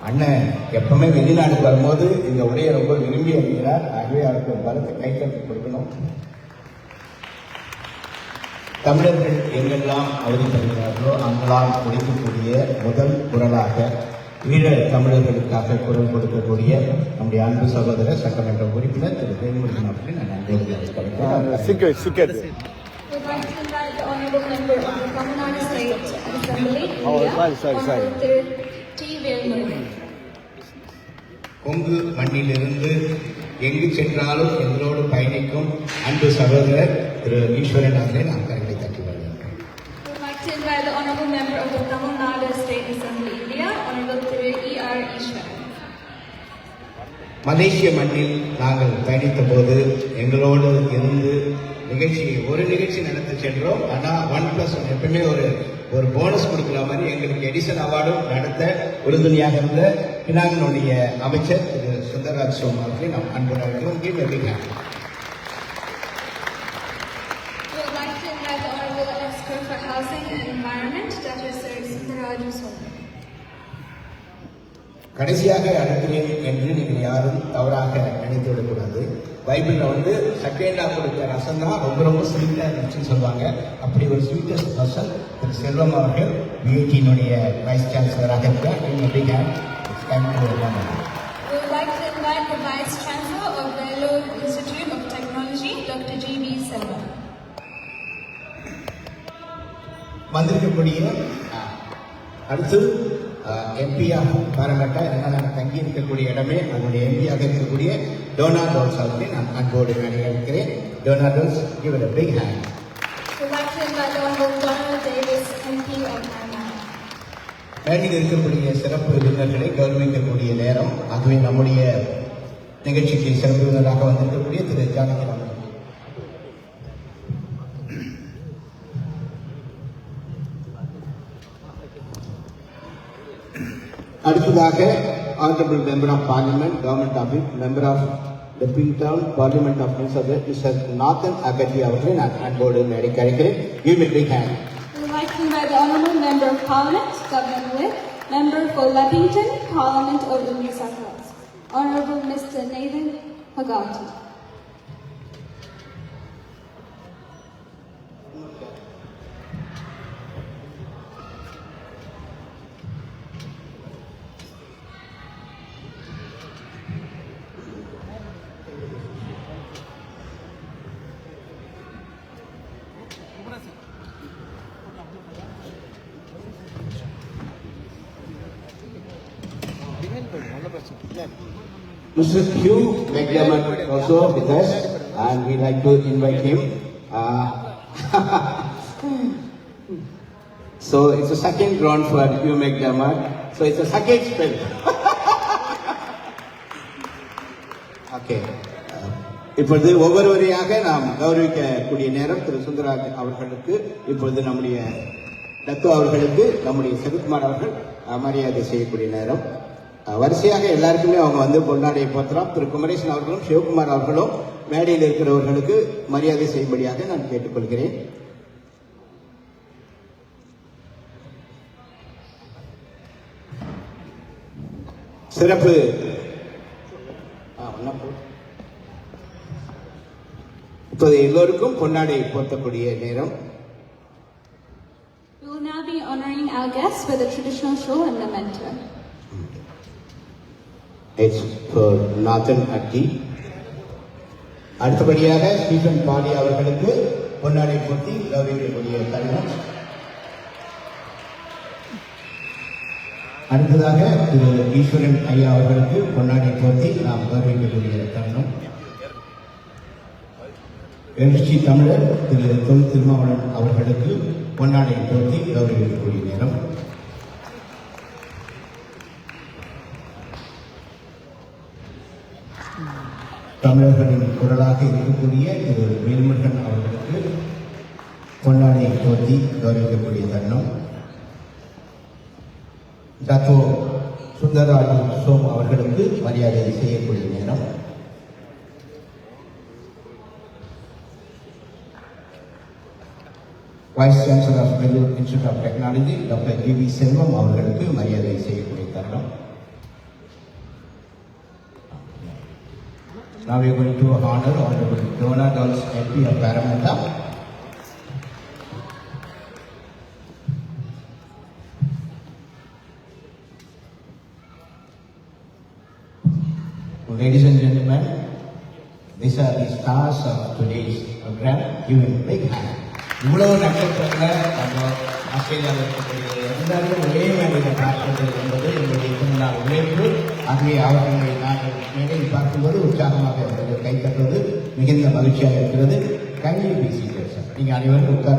அண்ணன் எப்பவுமே வெளிநாட்டுக்கு வரும்போது இந்த உடையை ரொம்ப விரும்பி அணிகிறார் ஆகவே அவருக்கு பலத்தை கைத்தட்டு கொடுக்கணும். தமிழர்கள் எங்கெல்லாம் அவதிப்படுகிறார்களோ அங்கெல்லாம் ஒழிக்கக்கூடிய முதல் குரலாக ஈழ தமிழர்களுக்காக குரல் கொடுக்கக்கூடிய நம்முடைய அன்பு சகோதரர் சட்டமன்ற உறுப்பினர் திரு வேல்முருகன் அவர்களை நான் நன்றி தெரிவித்துக் Secret, கொங்கு மண்ணிலிருந்து எங்கு சென்றாலும் எங்களோடு பயணிக்கும் அன்பு சகோதரர் திரு ஈஸ்வரன் அவர்களை நான் கரங்களை தட்டி E. மலேசிய மண்ணில் நாங்கள் பயணித்த போது எங்களோடு இருந்து நிகழ்ச்சி ஒரு நிகழ்ச்சி நடத்தி சென்றோம் ஆனால் ஒன் பிளஸ் ஒன் எப்பவுமே ஒரு ஒரு போனஸ் கொடுக்குற மாதிரி எங்களுக்கு எடிசன் அவார்டும் நடத்த உறுதுணையாக இருந்த பினாங்கனுடைய அமைச்சர் திரு சுந்தரராஜ் சோம் அவர்களை நாம் அன்புடன் கீழ் எப்படிங்க Housing and Environment, Dr. Sir Sundaraju Swami. கடைசியாக அனுப்புகிறேன் என்று நீங்கள் யாரும் தவறாக நினைத்து விடக்கூடாது பைபிளில் வந்து சக்கேண்டா கொடுத்த ரசம் தான் ரொம்ப ரொம்ப ஸ்வீட்டாக இருந்துச்சுன்னு சொல்லுவாங்க அப்படி ஒரு ஸ்வீட்டஸ்ட் பர்சன் திரு செல்வம் அவர்கள் பிஐடியினுடைய வைஸ் சான்சலராக இருக்கிறார். G. V. Selvam. வந்திருக்கக்கூடிய அடுத்து எம்பியாக பாராமட்ட நாங்கள் தங்கி இருக்கக்கூடிய இடமே அதனுடைய எம்பியாக இருக்கக்கூடிய டோனால் டோல்ஸ் அவர்களை நான் அன்போடு நான் இருக்கிறேன் டோனால் டோல்ஸ் கிவ் a big hand. மேடையில் இருக்கக்கூடிய சிறப்பு விருந்தினர்களை கௌரவிக்கக்கூடிய நேரம் அதுவே நம்முடைய நிகழ்ச்சிக்கு சிறப்பு விருந்தினராக வந்திருக்கக்கூடிய திரு ஜானகி அடுத்ததாக honourable member of parliament government office member of the bing town parliament of mister நாத்தன் அகர்ஜி அவர்களை நான் அன்போடு மேடைக்கு அழைக்கிறேன் give it big hand We'd like to invite the Honorable Member of Parliament, Governor Whip, Member for Leppington, Parliament of the New South Wales, Honorable Mr. Nathan Hagati. Mr. Hugh McDermott also with us, and we like to invite him. Uh, so it's a second round for Hugh McDermott. So it's a second spin. okay. Uh, இப்பொழுது ஒவ்வொருவரையாக நாம் கௌரவிக்கக்கூடிய நேரம் திரு சுந்தரராஜ் அவர்களுக்கு இப்பொழுது நம்முடைய தத்து அவர்களுக்கு நம்முடைய சகுத்குமார் அவர்கள் மரியாதை செய்யக்கூடிய நேரம் வரிசையாக எல்லாருக்குமே அவங்க வந்து பொன்னாடியை போற்றலாம் திரு குமரேசன் அவர்களும் சிவகுமார் அவர்களும் மேடையில் இருக்கிறவர்களுக்கு மரியாதை செய்யும்படியாக நான் கேட்டுக்கொள்கிறேன். சிறப்பு. இப்போது எல்லோருக்கும் பொன்னாடை போர்த்தக்கூடிய நேரம். We will now be honoring our guests with a traditional show and memento. It's for Nathan அட்டி அடுத்தபடியாக ஸ்டீஃபன் பாடி அவர்களுக்கு பொன்னாடை போட்டி கௌரவிக்கக்கூடிய தருணம் அடுத்ததாக திரு ஈஸ்வரன் ஐயா அவர்களுக்கு பொன்னாடை போர்த்தி நாம் கௌரவிக்கக்கூடிய தருணம் எழுச்சி தமிழர் திரு தொல் திருமாவளவன் அவர்களுக்கு பொன்னாடை போர்த்தி கௌரவிக்கக்கூடிய நேரம் தமிழர்களின் குரலாக இருக்கக்கூடிய திரு வேல்முருகன் அவர்களுக்கு பொன்னாடை போட்டி கௌரவிக்கக்கூடிய தருணம். தத்தோ சுந்தரராஜ் சோம் அவர்களுக்கு மரியாதை செய்யக்கூடிய நேரம். Vice chancellor of Vellore institute of technology doctor G V Selvam அவர்களுக்கு மரியாதை செய்யக்கூடிய தருணம். Now we are going to honor Honorable Dona Dulles MP of Parramatta. Ladies and gentlemen, these are the stars of today's program. Give him a big hand. இவ்வளவு நட்சத்திரங்களை நம்ம ஆஸ்திரேலியாவில் இருக்கக்கூடிய எல்லாரும் ஒரே மேடையில் பார்ப்பது என்பது எங்களுடைய திருநாள் உழைப்பு ஆகவே அவர்களுடைய உற்சாகமாக அவர்கள் கை தட்டுவது மிகுந்த மகிழ்ச்சியாக இருக்கிறது. கையில் பேசி சார். நீங்கள் அனைவரும் உட்கார